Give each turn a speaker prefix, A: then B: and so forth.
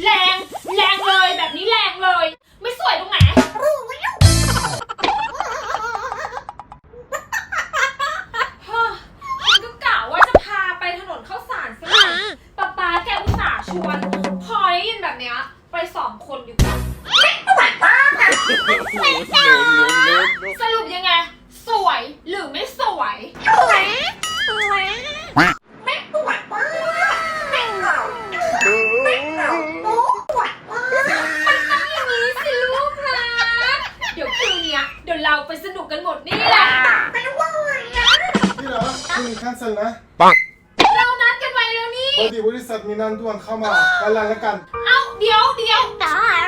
A: แรง แรงเลยแบบนี้แรงเลย ไม่สวยตรงไหนเฮ้อฉันก็กาว่าจะพาไปถนนเข้าวสารสักหน่อยป๊าป๊าแกอุตส่าห์ชวน พอได้ยินแบบเนี้ยไปสองคนดีกว่า
B: no,
A: no, no, no. สรุปยังไง สวยหรือไม่สวย เดี๋ยวเราไปสนุกกันหมดนี่แหละ
B: ไปว่าไงนะ
C: พี่เหรอคุณมีแคนเซิลนะปัง
A: เรานัดกันไว้แล้วนี่พอ
C: ดีบริษัทมีนันด่วนเข้ามาวันละละกัน
A: เอ้าเดี๋ยวเดี๋ยวตาย